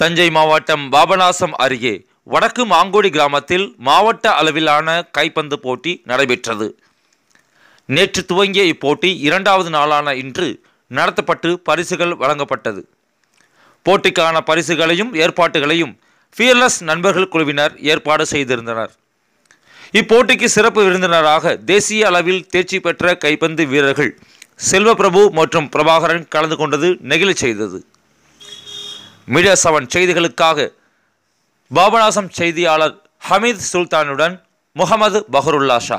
தஞ்சை மாவட்டம் பாபநாசம் அருகே வடக்கு மாங்கோடி கிராமத்தில் மாவட்ட அளவிலான கைப்பந்து போட்டி நடைபெற்றது. நேற்று துவங்கிய இப்போட்டி இரண்டாவது நாளான இன்று நடத்தப்பட்டு பரிசுகள் வழங்கப்பட்டது. போட்டிக்கான பரிசுகளையும் ஏற்பாட்டுகளையும் ஃபியர்லெஸ் நண்பர்கள் குழுவினர் ஏற்பாடு செய்திருந்தனர். இப்போட்டிக்கு சிறப்பு விருந்தினராக தேசிய அளவில் தேர்ச்சி பெற்ற கைப்பந்து வீரர்கள் செல்வப்பிரபு மற்றும் பிரபாகரன் கலந்து கொண்டது நெகிழச் செய்தது. மீடியா செவன் செய்திகளுக்காக பாபநாசம் செய்தியாளர் ஹமீத் சுல்தானுடன் முகமது பஹருல்லா ஷா.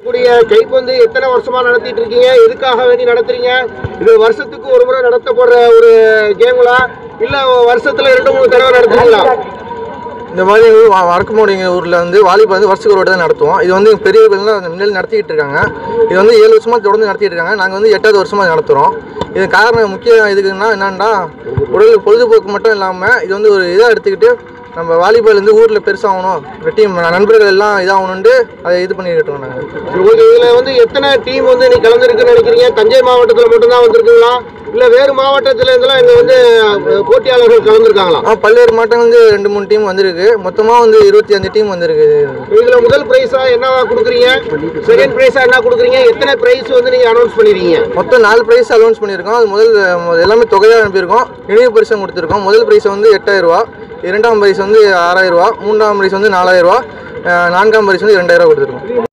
கூடிய கைப்பந்து எத்தனை வருஷமா நடத்திட்டு இருக்கீங்க? எதுக்காக வேண்டி நடத்துறீங்க? இது வருஷத்துக்கு ஒரு முறை நடத்தப்படுற ஒரு கேங்களா இல்ல வருஷத்துல ரெண்டு மூணு தடவை நடத்துறீங்களா? இந்த மாதிரி வந்து வ- வடக்குமோடிங்க ஊரில் வந்து வாலிபால் வந்து வருஷத்துக்கு ஒரு தான் நடத்துவோம். இது வந்து பெரியவர்கள்லாம் முன்னாடி நடத்திக்கிட்டு இருக்காங்க. இது வந்து ஏழு வருஷமாக தொடர்ந்து நடத்திட்டு இருக்காங்க. நாங்கள் வந்து எட்டாவது வருஷமாக நடத்துகிறோம் இது காரணம் முக்கிய இதுக்குன்னா என்னென்னா உடல் பொழுதுபோக்கு மட்டும் இல்லாமல் இது வந்து ஒரு இதாக எடுத்துக்கிட்டு நம்ம வாலிபால் வந்து ஊரில் பெருசாகணும் இந்த டீம் நண்பர்கள் எல்லாம் இதாகணுன்ட்டு அதை இது பண்ணிக்கிட்டு இருக்கோம் நாங்கள் ஓகே இதுல வந்து எத்தனை டீம் வந்து நீ கலந்துருக்குன்னு நினைக்கிறீங்க? தஞ்சை மாவட்டத்துல மட்டும்தான் வந்திருக்குங்களா? இல்ல வேறு மாவட்டத்துல இருந்தெல்லாம் இங்க வந்து போட்டியாளர்கள் கலந்துருக்காங்களா? ஆ பல்வேறு வந்து ரெண்டு மூணு டீம் வந்திருக்கு. மொத்தமாக வந்து இருபத்தி அஞ்சு டீம் வந்திருக்கு. இதுல முதல் பிரைஸா என்னவா கொடுக்குறீங்க? செகண்ட் பிரைஸா என்ன கொடுக்குறீங்க? எத்தனை பிரைஸ் வந்து நீங்க அனௌன்ஸ் பண்ணிருக்கீங்க? மொத்தம் நாலு ப்ரைஸ் அலௌன்ஸ் பண்ணியிருக்கோம். அது முதல் எல்லாமே தொகையாக அனுப்பியிருக்கோம். நினைவு பரிசம் கொடுத்துருக்கோம். முதல் ப்ரைஸ் வந்து எட்டாயிரம் ரூபா இரண்டாம் பரிசு வந்து ஆறாயிரம் ரூபா மூன்றாம் பரிசு வந்து நாலாயிரம் ரூபா நான்காம் பரிசு வந்து ரெண்டாயிரம் ரூபா கொடுத்துருக்கோம்.